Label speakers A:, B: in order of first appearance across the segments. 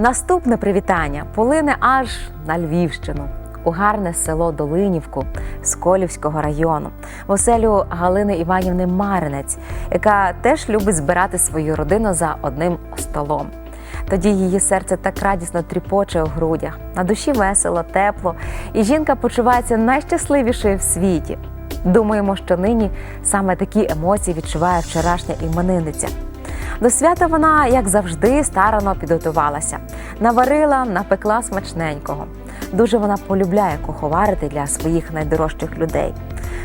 A: Наступне привітання полине аж на Львівщину. У гарне село Долинівку Сколівського району, в оселю Галини Іванівни Маринець, яка теж любить збирати свою родину за одним столом. Тоді її серце так радісно тріпоче у грудях, на душі весело, тепло, і жінка почувається найщасливішою в світі. Думаємо, що нині саме такі емоції відчуває вчорашня іменинниця. До свята вона, як завжди, старано підготувалася, наварила, напекла смачненького. Дуже вона полюбляє куховарити для своїх найдорожчих людей.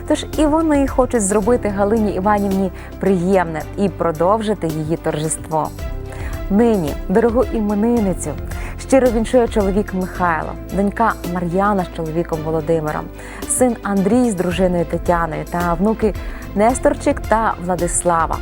A: Тож і вони хочуть зробити Галині Іванівні приємне і продовжити її торжество. Нині дорогу іменинницю щиро віншує чоловік Михайло, донька Мар'яна з чоловіком Володимиром, син Андрій з дружиною Тетяною та внуки Несторчик та Владислава.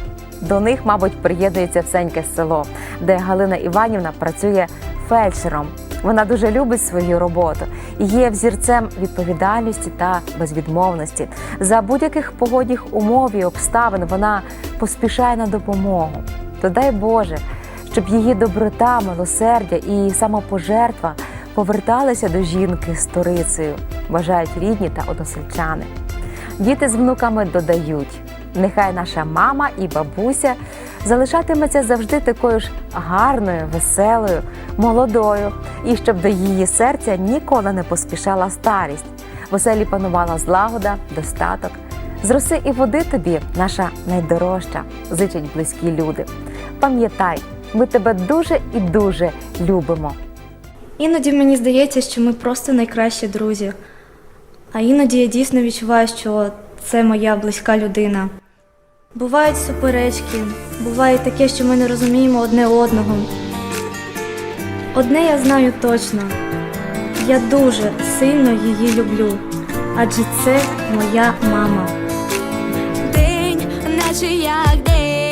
A: До них, мабуть, приєднується всеньке село, де Галина Іванівна працює фельдшером. Вона дуже любить свою роботу і є взірцем відповідальності та безвідмовності. За будь-яких погодних умов і обставин вона поспішає на допомогу. То дай Боже, щоб її доброта, милосердя і самопожертва поверталися до жінки сторицею, бажають рідні та односельчани. Діти з внуками додають: нехай наша мама і бабуся залишатиметься завжди такою ж гарною, веселою, молодою, і щоб до її серця ніколи не поспішала старість. В оселі панувала злагода, достаток. З роси і води тобі, наша найдорожча, зичать близькі люди. Пам'ятай, ми тебе дуже і дуже любимо.
B: Іноді мені здається, що ми просто найкращі друзі. А іноді я дійсно відчуваю, що це моя близька людина. Бувають суперечки, буває таке, що ми не розуміємо одне одного. Одне я знаю точно. Я дуже сильно її люблю, адже це моя мама.
C: День, наче як день,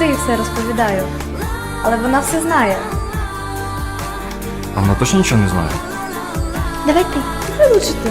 C: завжди
B: їй все розповідаю, але вона все знає.
D: А вона точно нічого не знає?
B: Давай ти, давай лучше ти.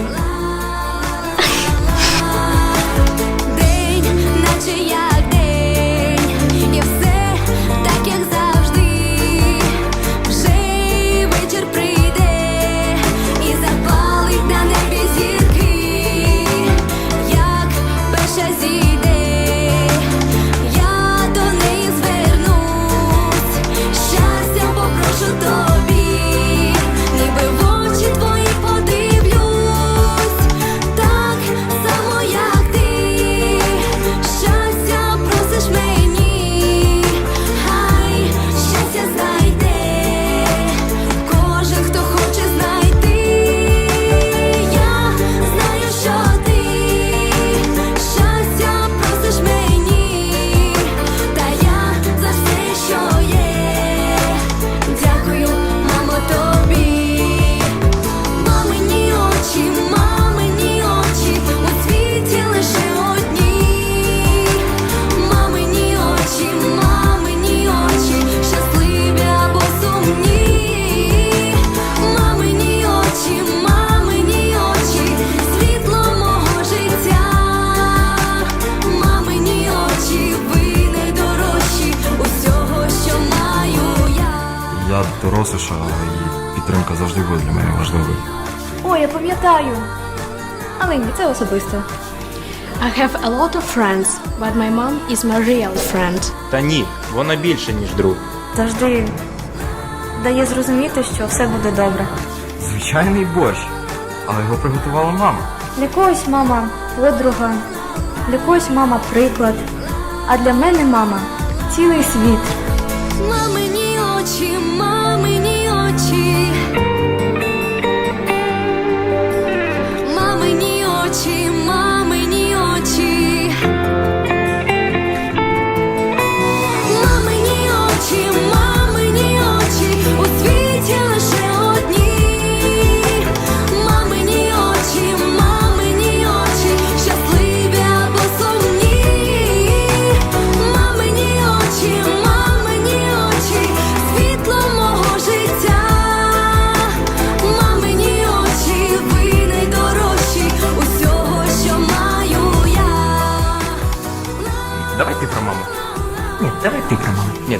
D: Важливою.
B: Ой, я пам'ятаю. Але ні, це особисто.
E: I have a lot of friends, but my mom is my real friend.
F: Та ні, вона більше, ніж друг.
B: Завжди дає зрозуміти, що все буде добре.
D: Звичайний борщ, але його приготувала мама.
B: Для когось мама подруга, для когось мама приклад, а для мене мама цілий світ.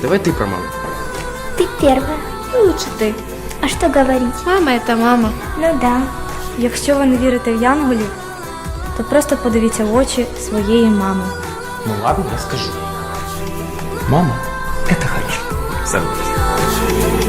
F: давай ти про маму.
G: Ты первая.
B: Лучше ти.
G: А что говорить?
E: Мама это мама.
G: Ну да.
B: Якщо ви не вірите в янголів, то просто подивіться в очі своєї мами.
F: Ну ладно, я скажу. Мама,
H: Это хорошо.
F: все.
C: Мамині очі, ви